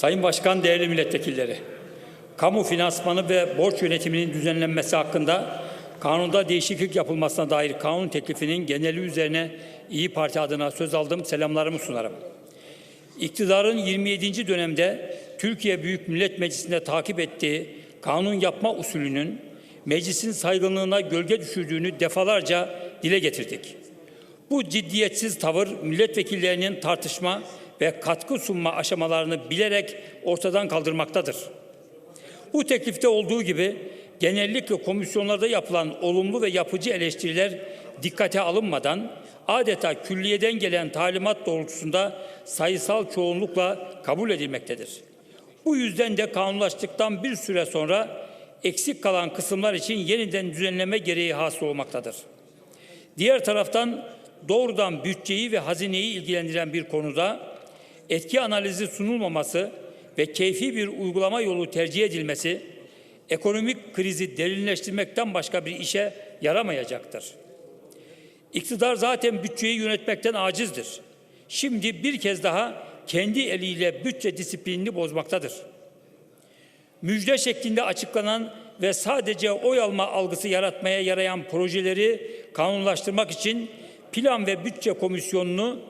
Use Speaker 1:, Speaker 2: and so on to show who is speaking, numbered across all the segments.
Speaker 1: Sayın Başkan, değerli milletvekilleri, kamu finansmanı ve borç yönetiminin düzenlenmesi hakkında kanunda değişiklik yapılmasına dair kanun teklifinin geneli üzerine İyi Parti adına söz aldım, selamlarımı sunarım. İktidarın 27. dönemde Türkiye Büyük Millet Meclisi'nde takip ettiği kanun yapma usulünün meclisin saygınlığına gölge düşürdüğünü defalarca dile getirdik. Bu ciddiyetsiz tavır milletvekillerinin tartışma ve katkı sunma aşamalarını bilerek ortadan kaldırmaktadır. Bu teklifte olduğu gibi genellikle komisyonlarda yapılan olumlu ve yapıcı eleştiriler dikkate alınmadan adeta külliyeden gelen talimat doğrultusunda sayısal çoğunlukla kabul edilmektedir. Bu yüzden de kanunlaştıktan bir süre sonra eksik kalan kısımlar için yeniden düzenleme gereği hasıl olmaktadır. Diğer taraftan doğrudan bütçeyi ve hazineyi ilgilendiren bir konuda etki analizi sunulmaması ve keyfi bir uygulama yolu tercih edilmesi ekonomik krizi derinleştirmekten başka bir işe yaramayacaktır. İktidar zaten bütçeyi yönetmekten acizdir. Şimdi bir kez daha kendi eliyle bütçe disiplinini bozmaktadır. Müjde şeklinde açıklanan ve sadece oy alma algısı yaratmaya yarayan projeleri kanunlaştırmak için Plan ve Bütçe Komisyonu'nu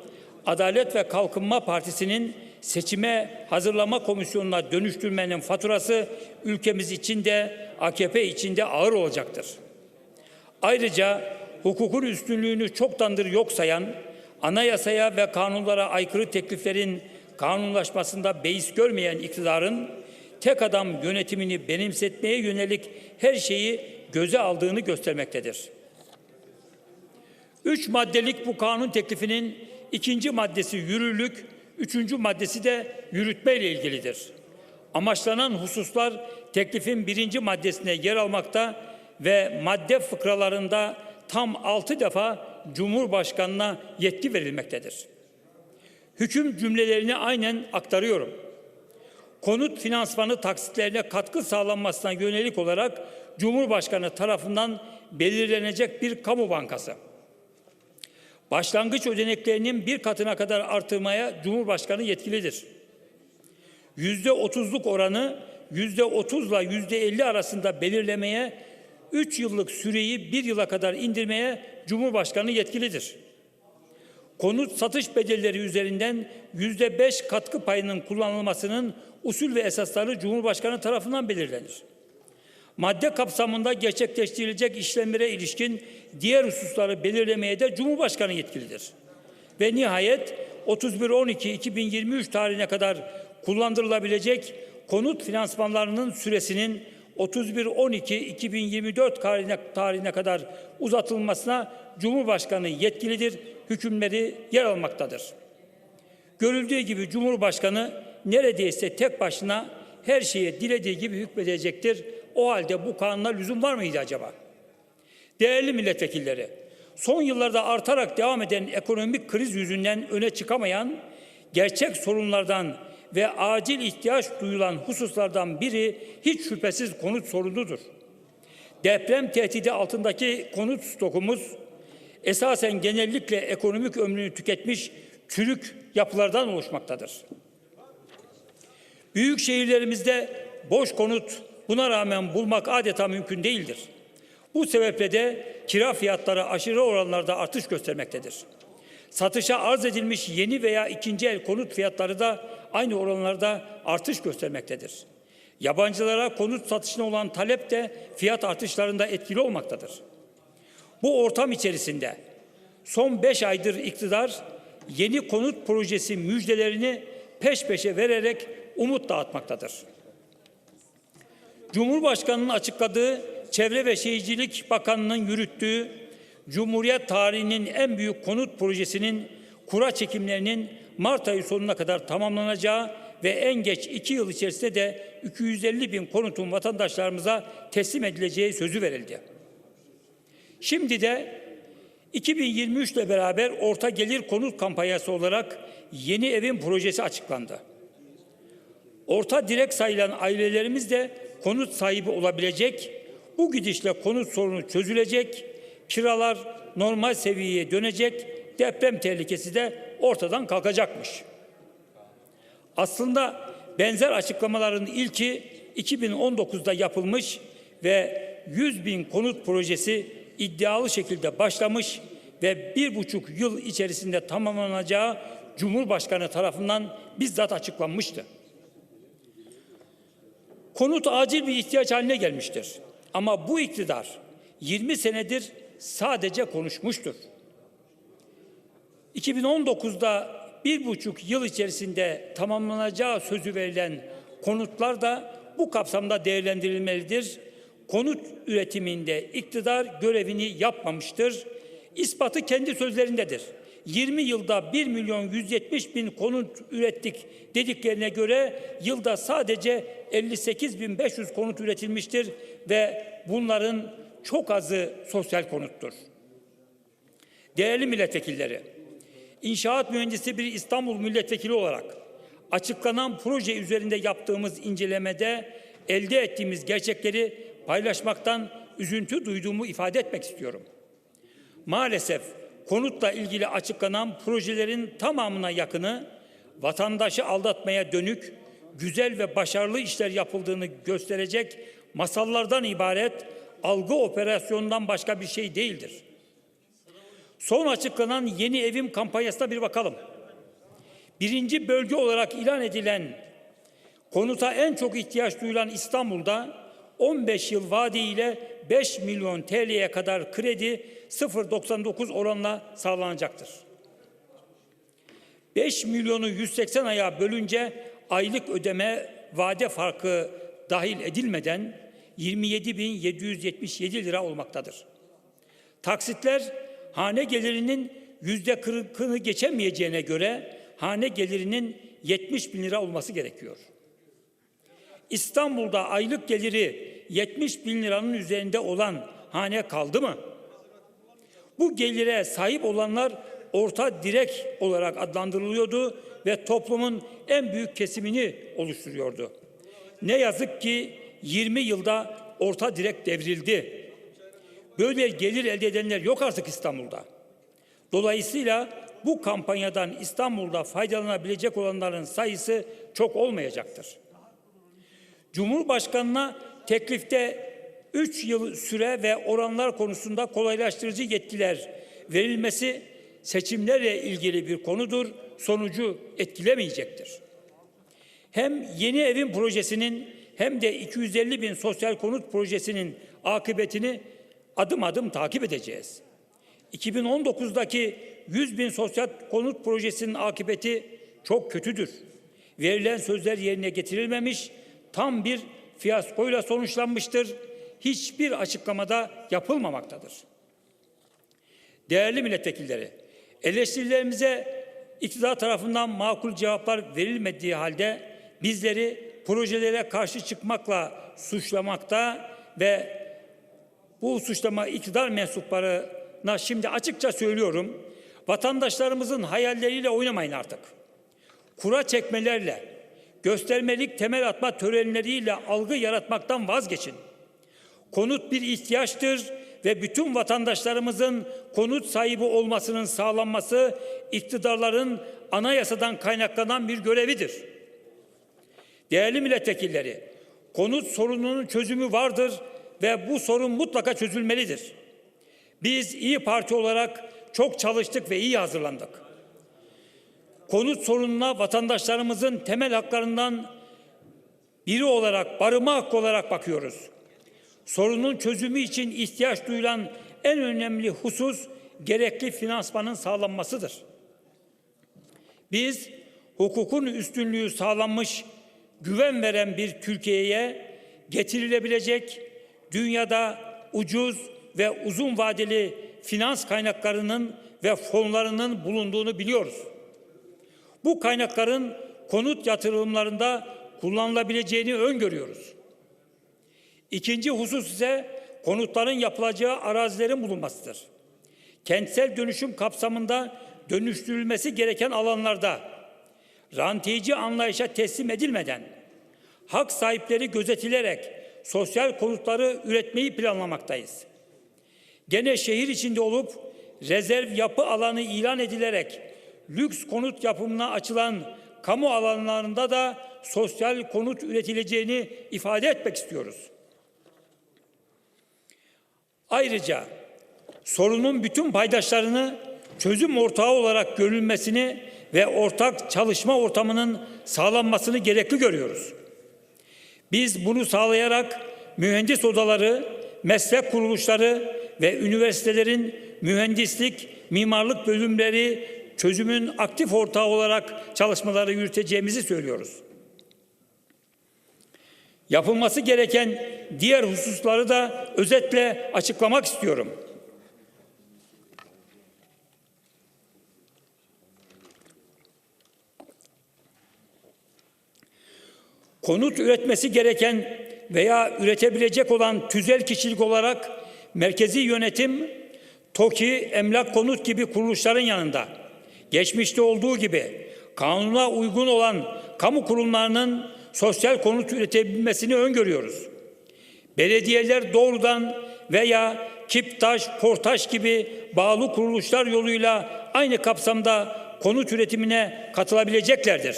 Speaker 1: Adalet ve Kalkınma Partisi'nin seçime hazırlama komisyonuna dönüştürmenin faturası ülkemiz için de AKP için de ağır olacaktır. Ayrıca hukukun üstünlüğünü çoktandır yok sayan, anayasaya ve kanunlara aykırı tekliflerin kanunlaşmasında beis görmeyen iktidarın tek adam yönetimini benimsetmeye yönelik her şeyi göze aldığını göstermektedir. Üç maddelik bu kanun teklifinin ikinci maddesi yürürlük, üçüncü maddesi de yürütme ile ilgilidir. Amaçlanan hususlar teklifin birinci maddesine yer almakta ve madde fıkralarında tam altı defa Cumhurbaşkanına yetki verilmektedir. Hüküm cümlelerini aynen aktarıyorum. Konut finansmanı taksitlerine katkı sağlanmasına yönelik olarak Cumhurbaşkanı tarafından belirlenecek bir kamu bankası. Başlangıç ödeneklerinin bir katına kadar artırmaya Cumhurbaşkanı yetkilidir. Yüzde otuzluk oranı yüzde otuzla yüzde elli arasında belirlemeye, üç yıllık süreyi bir yıla kadar indirmeye Cumhurbaşkanı yetkilidir. Konut satış bedelleri üzerinden yüzde beş katkı payının kullanılmasının usul ve esasları Cumhurbaşkanı tarafından belirlenir. Madde kapsamında gerçekleştirilecek işlemlere ilişkin diğer hususları belirlemeye de Cumhurbaşkanı yetkilidir. Ve nihayet 31-12-2023 tarihine kadar kullandırılabilecek konut finansmanlarının süresinin 31-12-2024 tarihine, tarihine kadar uzatılmasına Cumhurbaşkanı yetkilidir, hükümleri yer almaktadır. Görüldüğü gibi Cumhurbaşkanı neredeyse tek başına her şeye dilediği gibi hükmedecektir. O halde bu kanuna lüzum var mıydı acaba? Değerli milletvekilleri, son yıllarda artarak devam eden ekonomik kriz yüzünden öne çıkamayan gerçek sorunlardan ve acil ihtiyaç duyulan hususlardan biri hiç şüphesiz konut sorunudur. Deprem tehdidi altındaki konut stokumuz esasen genellikle ekonomik ömrünü tüketmiş çürük yapılardan oluşmaktadır. Büyük şehirlerimizde boş konut buna rağmen bulmak adeta mümkün değildir. Bu sebeple de kira fiyatları aşırı oranlarda artış göstermektedir. Satışa arz edilmiş yeni veya ikinci el konut fiyatları da aynı oranlarda artış göstermektedir. Yabancılara konut satışına olan talep de fiyat artışlarında etkili olmaktadır. Bu ortam içerisinde son beş aydır iktidar yeni konut projesi müjdelerini peş peşe vererek umut dağıtmaktadır. Cumhurbaşkanının açıkladığı Çevre ve Şehircilik Bakanlığı'nın yürüttüğü Cumhuriyet tarihinin en büyük konut projesinin kura çekimlerinin Mart ayı sonuna kadar tamamlanacağı ve en geç iki yıl içerisinde de 250 bin konutun vatandaşlarımıza teslim edileceği sözü verildi. Şimdi de 2023 ile beraber orta gelir konut kampanyası olarak yeni evin projesi açıklandı. Orta direk sayılan ailelerimiz de konut sahibi olabilecek, bu gidişle konut sorunu çözülecek, kiralar normal seviyeye dönecek, deprem tehlikesi de ortadan kalkacakmış. Aslında Benzer açıklamaların ilki 2019'da yapılmış ve 100 bin konut projesi iddialı şekilde başlamış ve bir buçuk yıl içerisinde tamamlanacağı Cumhurbaşkanı tarafından bizzat açıklanmıştı. Konut acil bir ihtiyaç haline gelmiştir. Ama bu iktidar 20 senedir sadece konuşmuştur. 2019'da bir buçuk yıl içerisinde tamamlanacağı sözü verilen konutlar da bu kapsamda değerlendirilmelidir. Konut üretiminde iktidar görevini yapmamıştır. İspatı kendi sözlerindedir. 20 yılda 1 milyon 170 bin konut ürettik dediklerine göre yılda sadece 58 bin 500 konut üretilmiştir ve bunların çok azı sosyal konuttur. Değerli milletvekilleri, İnşaat mühendisi bir İstanbul milletvekili olarak açıklanan proje üzerinde yaptığımız incelemede elde ettiğimiz gerçekleri paylaşmaktan üzüntü duyduğumu ifade etmek istiyorum. Maalesef konutla ilgili açıklanan projelerin tamamına yakını vatandaşı aldatmaya dönük güzel ve başarılı işler yapıldığını gösterecek masallardan ibaret algı operasyonundan başka bir şey değildir. Son açıklanan yeni evim kampanyasına bir bakalım. Birinci bölge olarak ilan edilen konuta en çok ihtiyaç duyulan İstanbul'da 15 yıl vaadiyle 5 milyon TL'ye kadar kredi 0.99 oranla sağlanacaktır. 5 milyonu 180 aya bölünce aylık ödeme vade farkı dahil edilmeden 27.777 lira olmaktadır. Taksitler hane gelirinin yüzde kırkını geçemeyeceğine göre hane gelirinin 70 bin lira olması gerekiyor. İstanbul'da aylık geliri 70 bin liranın üzerinde olan hane kaldı mı? Bu gelire sahip olanlar orta direk olarak adlandırılıyordu ve toplumun en büyük kesimini oluşturuyordu. Ne yazık ki 20 yılda orta direk devrildi. Böyle gelir elde edenler yok artık İstanbul'da. Dolayısıyla bu kampanyadan İstanbul'da faydalanabilecek olanların sayısı çok olmayacaktır. Cumhurbaşkanına teklifte 3 yıl süre ve oranlar konusunda kolaylaştırıcı yetkiler verilmesi seçimlerle ilgili bir konudur. Sonucu etkilemeyecektir. Hem yeni evin projesinin hem de 250 bin sosyal konut projesinin akıbetini adım adım takip edeceğiz. 2019'daki 100 bin sosyal konut projesinin akıbeti çok kötüdür. Verilen sözler yerine getirilmemiş, tam bir fiyaskoyla sonuçlanmıştır. Hiçbir açıklamada yapılmamaktadır. Değerli milletvekilleri, eleştirilerimize iktidar tarafından makul cevaplar verilmediği halde bizleri projelere karşı çıkmakla suçlamakta ve bu suçlama iktidar mensuplarına şimdi açıkça söylüyorum. Vatandaşlarımızın hayalleriyle oynamayın artık. Kura çekmelerle, göstermelik temel atma törenleriyle algı yaratmaktan vazgeçin. Konut bir ihtiyaçtır ve bütün vatandaşlarımızın konut sahibi olmasının sağlanması iktidarların anayasadan kaynaklanan bir görevidir. Değerli milletvekilleri, konut sorununun çözümü vardır ve bu sorun mutlaka çözülmelidir. Biz İyi Parti olarak çok çalıştık ve iyi hazırlandık. Konut sorununa vatandaşlarımızın temel haklarından biri olarak, barınma hakkı olarak bakıyoruz. Sorunun çözümü için ihtiyaç duyulan en önemli husus gerekli finansmanın sağlanmasıdır. Biz hukukun üstünlüğü sağlanmış, güven veren bir Türkiye'ye getirilebilecek dünyada ucuz ve uzun vadeli finans kaynaklarının ve fonlarının bulunduğunu biliyoruz. Bu kaynakların konut yatırımlarında kullanılabileceğini öngörüyoruz. İkinci husus ise konutların yapılacağı arazilerin bulunmasıdır. Kentsel dönüşüm kapsamında dönüştürülmesi gereken alanlarda rantiyeci anlayışa teslim edilmeden hak sahipleri gözetilerek sosyal konutları üretmeyi planlamaktayız. Gene şehir içinde olup rezerv yapı alanı ilan edilerek lüks konut yapımına açılan kamu alanlarında da sosyal konut üretileceğini ifade etmek istiyoruz. Ayrıca sorunun bütün paydaşlarını çözüm ortağı olarak görülmesini ve ortak çalışma ortamının sağlanmasını gerekli görüyoruz. Biz bunu sağlayarak mühendis odaları, meslek kuruluşları ve üniversitelerin mühendislik, mimarlık bölümleri çözümün aktif ortağı olarak çalışmaları yürüteceğimizi söylüyoruz. Yapılması gereken diğer hususları da özetle açıklamak istiyorum. konut üretmesi gereken veya üretebilecek olan tüzel kişilik olarak merkezi yönetim, TOKİ, Emlak Konut gibi kuruluşların yanında geçmişte olduğu gibi kanuna uygun olan kamu kurumlarının sosyal konut üretebilmesini öngörüyoruz. Belediyeler doğrudan veya Kiptaş, Portaş gibi bağlı kuruluşlar yoluyla aynı kapsamda konut üretimine katılabileceklerdir.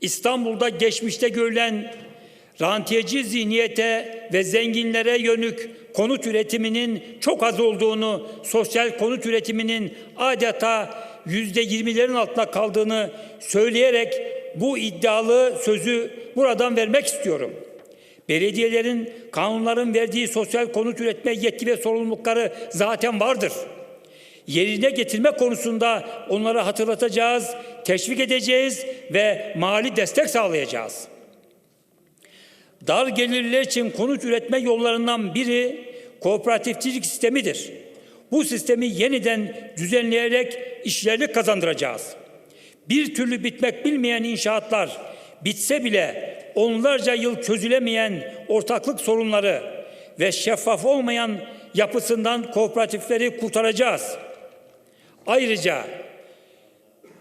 Speaker 1: İstanbul'da geçmişte görülen rantiyeci zihniyete ve zenginlere yönük konut üretiminin çok az olduğunu, sosyal konut üretiminin adeta yüzde yirmilerin altında kaldığını söyleyerek bu iddialı sözü buradan vermek istiyorum. Belediyelerin kanunların verdiği sosyal konut üretme yetki ve sorumlulukları zaten vardır yerine getirme konusunda onları hatırlatacağız, teşvik edeceğiz ve mali destek sağlayacağız. Dar gelirler için konut üretme yollarından biri kooperatifçilik sistemidir. Bu sistemi yeniden düzenleyerek işlerlik kazandıracağız. Bir türlü bitmek bilmeyen inşaatlar bitse bile onlarca yıl çözülemeyen ortaklık sorunları ve şeffaf olmayan yapısından kooperatifleri kurtaracağız. Ayrıca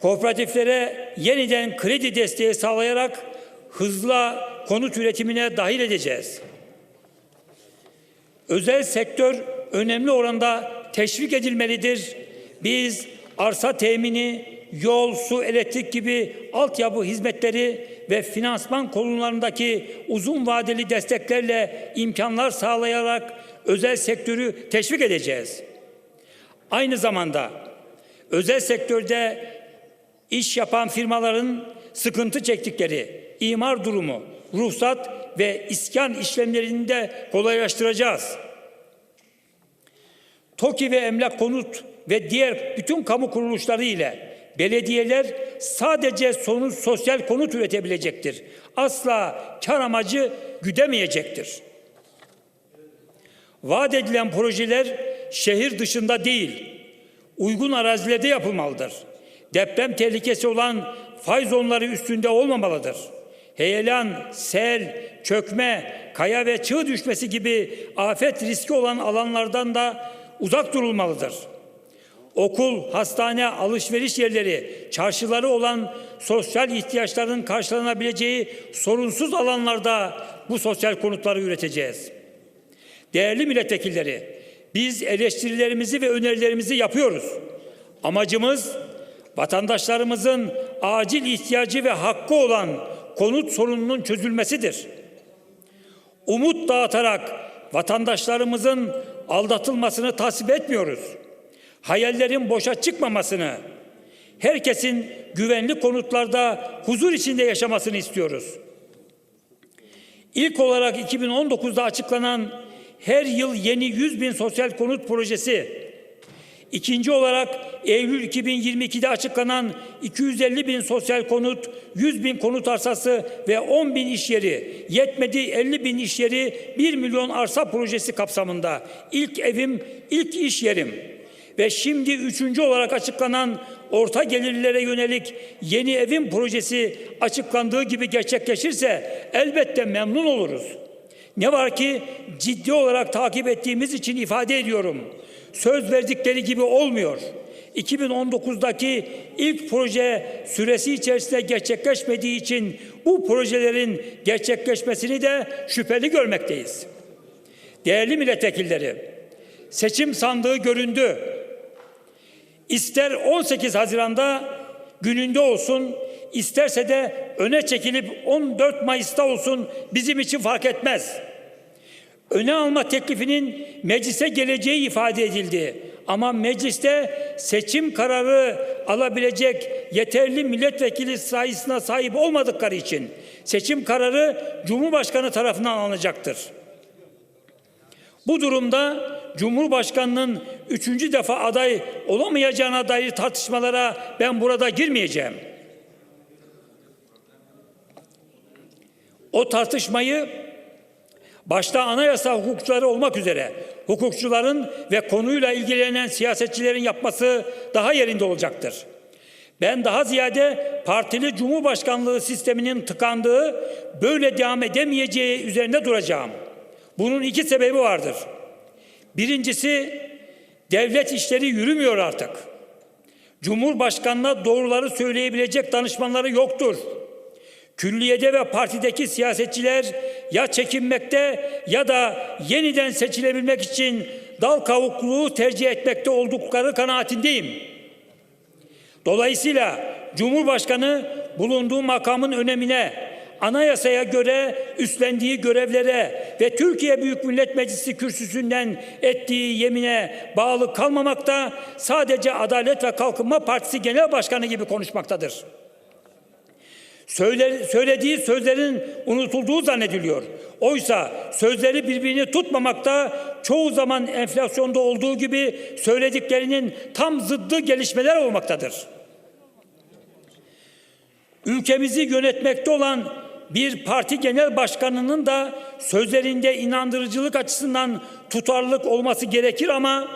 Speaker 1: kooperatiflere yeniden kredi desteği sağlayarak hızla konut üretimine dahil edeceğiz. Özel sektör önemli oranda teşvik edilmelidir. Biz arsa temini, yol, su, elektrik gibi altyapı hizmetleri ve finansman konularındaki uzun vadeli desteklerle imkanlar sağlayarak özel sektörü teşvik edeceğiz. Aynı zamanda özel sektörde iş yapan firmaların sıkıntı çektikleri imar durumu, ruhsat ve iskan işlemlerini de kolaylaştıracağız. TOKİ ve Emlak Konut ve diğer bütün kamu kuruluşları ile belediyeler sadece sonuç sosyal konut üretebilecektir. Asla kar amacı güdemeyecektir. Vaat edilen projeler şehir dışında değil, uygun arazilerde yapılmalıdır. Deprem tehlikesi olan fay zonları üstünde olmamalıdır. Heyelan, sel, çökme, kaya ve çığ düşmesi gibi afet riski olan alanlardan da uzak durulmalıdır. Okul, hastane, alışveriş yerleri, çarşıları olan sosyal ihtiyaçların karşılanabileceği sorunsuz alanlarda bu sosyal konutları üreteceğiz. Değerli milletvekilleri, biz eleştirilerimizi ve önerilerimizi yapıyoruz. Amacımız vatandaşlarımızın acil ihtiyacı ve hakkı olan konut sorununun çözülmesidir. Umut dağıtarak vatandaşlarımızın aldatılmasını tasvip etmiyoruz. Hayallerin boşa çıkmamasını, herkesin güvenli konutlarda huzur içinde yaşamasını istiyoruz. İlk olarak 2019'da açıklanan her yıl yeni 100 bin sosyal konut projesi, İkinci olarak Eylül 2022'de açıklanan 250 bin sosyal konut, 100 bin konut arsası ve 10 bin iş yeri, yetmedi 50 bin iş yeri, 1 milyon arsa projesi kapsamında ilk evim, ilk iş yerim ve şimdi üçüncü olarak açıklanan orta gelirlere yönelik yeni evim projesi açıklandığı gibi gerçekleşirse elbette memnun oluruz. Ne var ki ciddi olarak takip ettiğimiz için ifade ediyorum. Söz verdikleri gibi olmuyor. 2019'daki ilk proje süresi içerisinde gerçekleşmediği için bu projelerin gerçekleşmesini de şüpheli görmekteyiz. Değerli milletvekilleri, seçim sandığı göründü. İster 18 Haziran'da gününde olsun, isterse de öne çekilip 14 Mayıs'ta olsun bizim için fark etmez. Öne alma teklifinin meclise geleceği ifade edildi. Ama mecliste seçim kararı alabilecek yeterli milletvekili sayısına sahip olmadıkları için seçim kararı Cumhurbaşkanı tarafından alınacaktır. Bu durumda Cumhurbaşkanının üçüncü defa aday olamayacağına dair tartışmalara ben burada girmeyeceğim. O tartışmayı başta anayasa hukukçuları olmak üzere hukukçuların ve konuyla ilgilenen siyasetçilerin yapması daha yerinde olacaktır. Ben daha ziyade partili cumhurbaşkanlığı sisteminin tıkandığı, böyle devam edemeyeceği üzerinde duracağım. Bunun iki sebebi vardır. Birincisi, devlet işleri yürümüyor artık. Cumhurbaşkanına doğruları söyleyebilecek danışmanları yoktur. Külliyede ve partideki siyasetçiler ya çekinmekte ya da yeniden seçilebilmek için dal kavukluğu tercih etmekte oldukları kanaatindeyim. Dolayısıyla Cumhurbaşkanı bulunduğu makamın önemine, anayasaya göre üstlendiği görevlere ve Türkiye Büyük Millet Meclisi kürsüsünden ettiği yemine bağlı kalmamakta sadece Adalet ve Kalkınma Partisi Genel Başkanı gibi konuşmaktadır. Söylediği sözlerin unutulduğu zannediliyor. Oysa sözleri birbirini tutmamakta çoğu zaman enflasyonda olduğu gibi söylediklerinin tam zıddı gelişmeler olmaktadır. Ülkemizi yönetmekte olan bir parti genel başkanının da sözlerinde inandırıcılık açısından tutarlılık olması gerekir ama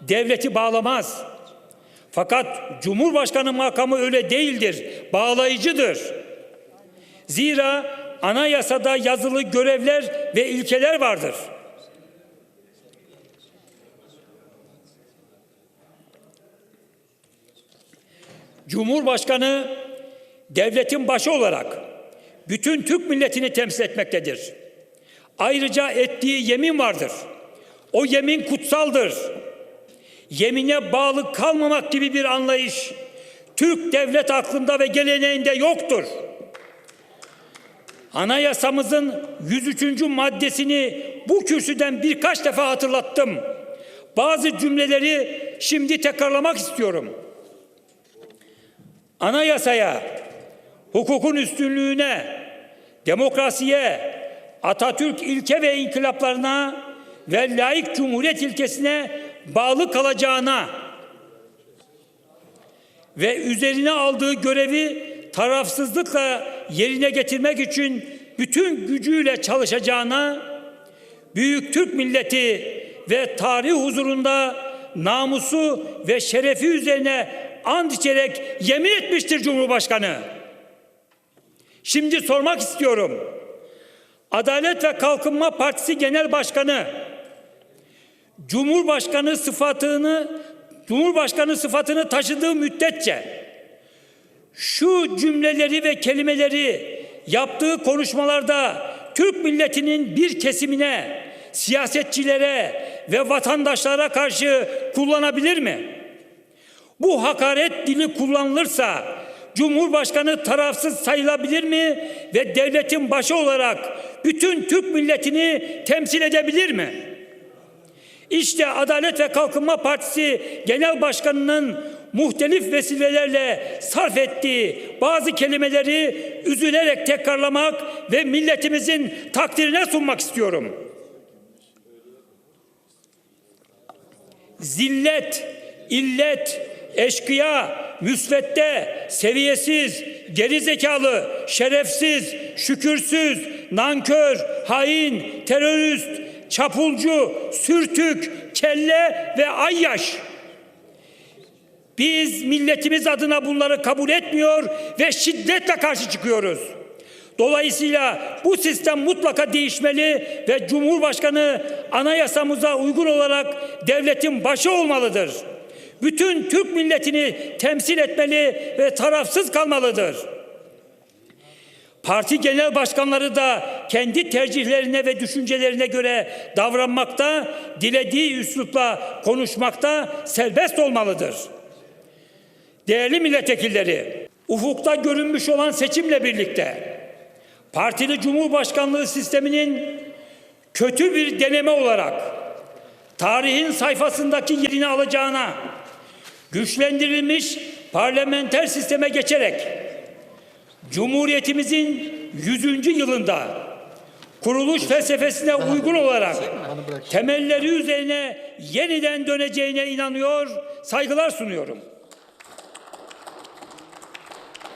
Speaker 1: devleti bağlamaz. Fakat Cumhurbaşkanı makamı öyle değildir, bağlayıcıdır. Zira anayasada yazılı görevler ve ilkeler vardır. Cumhurbaşkanı devletin başı olarak bütün Türk milletini temsil etmektedir. Ayrıca ettiği yemin vardır. O yemin kutsaldır. Yemine bağlı kalmamak gibi bir anlayış Türk devlet aklında ve geleneğinde yoktur. Anayasamızın 103. maddesini bu kürsüden birkaç defa hatırlattım. Bazı cümleleri şimdi tekrarlamak istiyorum. Anayasaya, hukukun üstünlüğüne, demokrasiye, Atatürk ilke ve inkılaplarına ve layık cumhuriyet ilkesine bağlı kalacağına ve üzerine aldığı görevi tarafsızlıkla yerine getirmek için bütün gücüyle çalışacağına büyük Türk milleti ve tarih huzurunda namusu ve şerefi üzerine and içerek yemin etmiştir Cumhurbaşkanı. Şimdi sormak istiyorum. Adalet ve Kalkınma Partisi Genel Başkanı Cumhurbaşkanı sıfatını Cumhurbaşkanı sıfatını taşıdığı müddetçe şu cümleleri ve kelimeleri yaptığı konuşmalarda Türk milletinin bir kesimine, siyasetçilere ve vatandaşlara karşı kullanabilir mi? Bu hakaret dili kullanılırsa Cumhurbaşkanı tarafsız sayılabilir mi ve devletin başı olarak bütün Türk milletini temsil edebilir mi? İşte Adalet ve Kalkınma Partisi Genel Başkanı'nın muhtelif vesilelerle sarf ettiği bazı kelimeleri üzülerek tekrarlamak ve milletimizin takdirine sunmak istiyorum. Zillet, illet, eşkıya, müsvedde, seviyesiz, geri zekalı, şerefsiz, şükürsüz, nankör, hain, terörist, çapulcu, sürtük, kelle ve ayyaş. Biz milletimiz adına bunları kabul etmiyor ve şiddetle karşı çıkıyoruz. Dolayısıyla bu sistem mutlaka değişmeli ve Cumhurbaşkanı anayasamıza uygun olarak devletin başı olmalıdır. Bütün Türk milletini temsil etmeli ve tarafsız kalmalıdır. Parti genel başkanları da kendi tercihlerine ve düşüncelerine göre davranmakta, dilediği üslupla konuşmakta serbest olmalıdır. Değerli milletvekilleri, ufukta görünmüş olan seçimle birlikte partili cumhurbaşkanlığı sisteminin kötü bir deneme olarak tarihin sayfasındaki yerini alacağına güçlendirilmiş parlamenter sisteme geçerek Cumhuriyetimizin 100. yılında kuruluş felsefesine uygun olarak temelleri üzerine yeniden döneceğine inanıyor, saygılar sunuyorum.